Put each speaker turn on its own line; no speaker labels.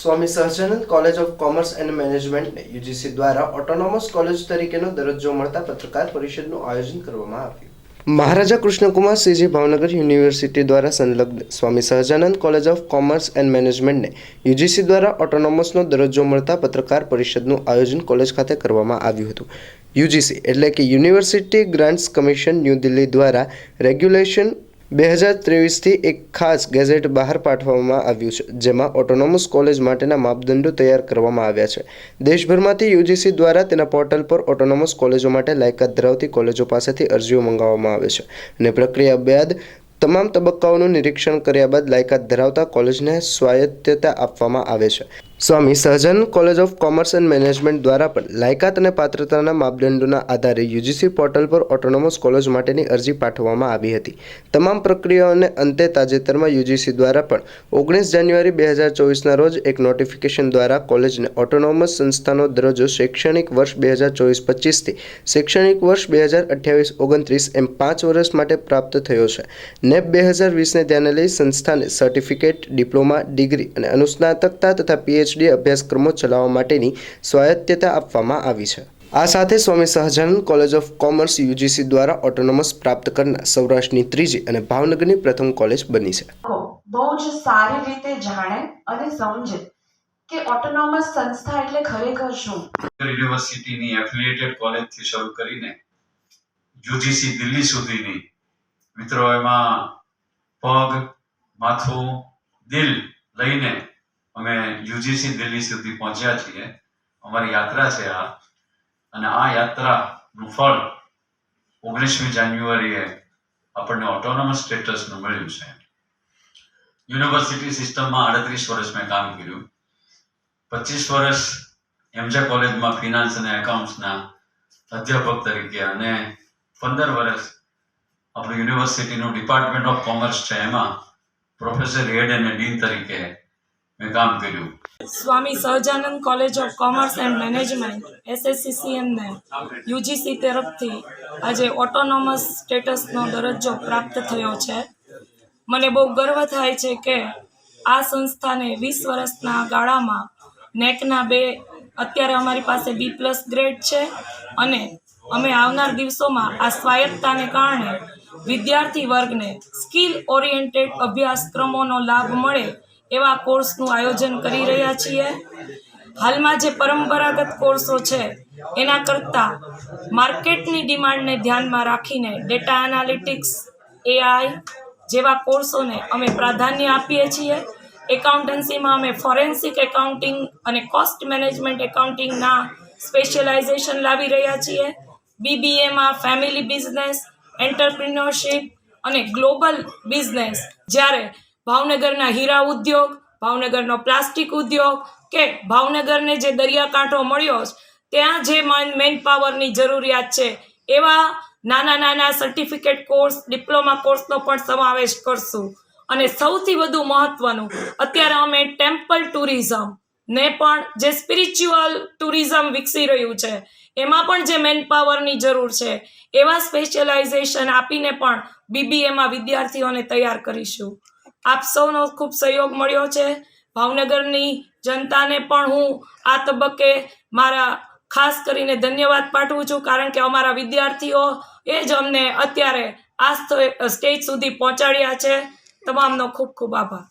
Swami Sahajanand college of commerce and મેનેજમેન્ટને UGC દ્વારા autonomous college તરીકેનો દરજ્જો મળતા પત્રકાર પરિષદનું આયોજન કરવામાં આવ્યું. મહારાજા કૃષ્ણકુમાર સીજી ભાવનગર યુનિવર્સિટી દ્વારા સંલગ્ન Swami Sahajanand college of commerce and મેનેજમેન્ટને યુજીસી દ્વારા ઓટોનોમસનો દરજ્જો મળતા પત્રકાર પરિષદનું આયોજન કોલેજ ખાતે કરવામાં આવ્યું હતું. યુજીસી એટલે કે university grants commission New Delhi દ્વારા રેગ્યુલેશન બે હજાર ત્રેવીસથી એક ખાસ ગેઝેટ બહાર પાઠવવામાં આવ્યું છે, જેમાં ઓટોનોમસ કોલેજ માટેના માપદંડો તૈયાર કરવામાં આવ્યા છે. દેશભરમાંથી યુજીસી દ્વારા તેના પોર્ટલ પર ઓટોનોમસ કોલેજો માટે લાયકાત ધરાવતી કોલેજો પાસેથી અરજીઓ મંગાવવામાં આવે છે અને પ્રક્રિયા બાદ તમામ તબક્કાઓનું નિરીક્ષણ કર્યા બાદ લાયકાત ધરાવતા કોલેજને સ્વાયત્તતા આપવામાં આવે છે. Swami Sahajanand college of commerce and management દ્વારા પણ લાયકાત અને પાત્રતાના માપદંડોના આધારે યુજીસી પોર્ટલ પર ઓટોનોમસ કોલેજ માટેની અરજી પાઠવવામાં આવી હતી. તમામ પ્રક્રિયાઓને અંતે તાજેતરમાં યુજીસી દ્વારા પણ ઓગણીસ જાન્યુઆરી બે હજાર ચોવીસના રોજ એક નોટિફિકેશન દ્વારા કોલેજને ઓટોનોમસ સંસ્થાનો દરજ્જો શૈક્ષણિક વર્ષ બે હજાર ચોવીસ પચીસથી શૈક્ષણિક વર્ષ બે હજાર અઠ્યાવીસ ઓગણત્રીસ એમ પાંચ વર્ષ માટે પ્રાપ્ત થયો છે. નેપ બે હજાર વીસને ધ્યાને લઈ સંસ્થાને સર્ટિફિકેટ ડિપ્લોમા ડિગ્રી અને અનુસ્નાતકતા તથા પીએચડી અભ્યાસક્રમો ચલાવવા માટેની સ્વાયત્તતા આપવામાં આવી છે. આ સાથે Swami Sahajanand college of commerce UGC દ્વારા ઓટોનોમસ પ્રાપ્ત કરનાર સૌરાષ્ટ્રની ત્રીજી અને ભાવનગરની પ્રથમ કોલેજ બની છે.
બહુ જ સારી રીતે જાણે અને સમજે કે ઓટોનોમસ સંસ્થા એટલે ખરેખર શું?
યુનિવર્સિટીની એફિલિએટેડ કોલેજથી શરૂ કરીને યુજીસી દિલ્હી સુધીની મિત્રો એમાં પગ માથું દિલ લઈને અમે યુજીસી દિલ્હી સુધી પહોંચ્યા છીએ. અમારી યાત્રા છે આ. અને આ યાત્રાનું ફળ ઓગણીસમી જાન્યુઆરીએ આપણને ઓટોનોમસ સ્ટેટસનું મળ્યું છે. યુનિવર્સિટી સિસ્ટમમાં આડત્રીસ વર્ષ મેં કામ કર્યું. પચીસ વર્ષ એમજે કોલેજમાં ફિનાન્સ અને એકાઉન્ટ્સના અધ્યાપક તરીકે અને પંદર વર્ષ આપણું યુનિવર્સિટીનું ડિપાર્ટમેન્ટ ઓફ કોમર્સ છે એમાં પ્રોફેસર હેડ અને ડીન તરીકે કામ કર્યું.
Swami Sahajanand college of commerce and management એસએસસીસીએમને UGC તરફથી આજે ઓટોનોમસ સ્ટેટસનો દરજ્જો પ્રાપ્ત થયો છે. મને બહુ ગર્વ થાય છે કે આ સંસ્થાને વીસ વર્ષના ગાળામાં નેકના બે અત્યારે અમારી પાસે બી પ્લસ ગ્રેડ છે અને અમે આવનાર દિવસોમાં આ સ્વાયત્તાને કારણે વિદ્યાર્થી વર્ગને સ્કિલ ઓરિએન્ટેડ અભ્યાસક્રમોનો લાભ મળે એવા કોર્સનું આયોજન કરી રહ્યા છીએ. હાલમાં જે પરંપરાગત કોર્સો છે, એના કરતાં માર્કેટની ડિમાન્ડને ધ્યાનમાં રાખીને ડેટા એનાલિટિક્સ, એઆઈ જેવા કોર્સોને અમે પ્રાધાન્ય આપીએ છીએ. એકાઉન્ટન્સીમાં અમે ફોરેન્સિક એકાઉન્ટિંગ અને કોસ્ટ મેનેજમેન્ટ એકાઉન્ટિંગના સ્પેશિયલાઇઝેશન લાવી રહ્યા છીએ. બીબીએમાં ફેમિલી બિઝનેસ એન્ટરપ્રિન્યોરશીપ અને ગ્લોબલ બિઝનેસ. જ્યારે ભાવનગરના હીરા ઉદ્યોગ, ભાવનગરનો પ્લાસ્ટિક ઉદ્યોગ કે ભાવનગરને જે દરિયાકાંઠો મળ્યો, ત્યાં જે મેન પાવરની જરૂરિયાત છે, એવા નાના નાના સર્ટિફિકેટ કોર્સ ડિપ્લોમા કોર્સનો પણ સમાવેશ કરશું. અને સૌથી વધુ મહત્વનું, અત્યારે અમે ટેમ્પલ ટુરિઝમ ને પણ જે સ્પિરિચ્યુઅલ ટુરિઝમ વિકસી રહ્યું છે, એમાં પણ જે મેન પાવરની જરૂર છે, એવા સ્પેશિયલાઇઝેશન આપીને પણ બીબીએમાં વિદ્યાર્થીઓને તૈયાર કરીશું. આપ સૌનો ખૂબ સહયોગ મળ્યો છે. ભાવનગરની જનતાને પણ હું આ તબક્કે મારા ખાસ કરીને ધન્યવાદ પાઠવું છું, કારણ કે અમારા વિદ્યાર્થીઓ એ જ અમને અત્યારે આ સ્ટેજ સુધી પહોંચાડ્યા છે. તમામનો ખૂબ ખૂબ આભાર.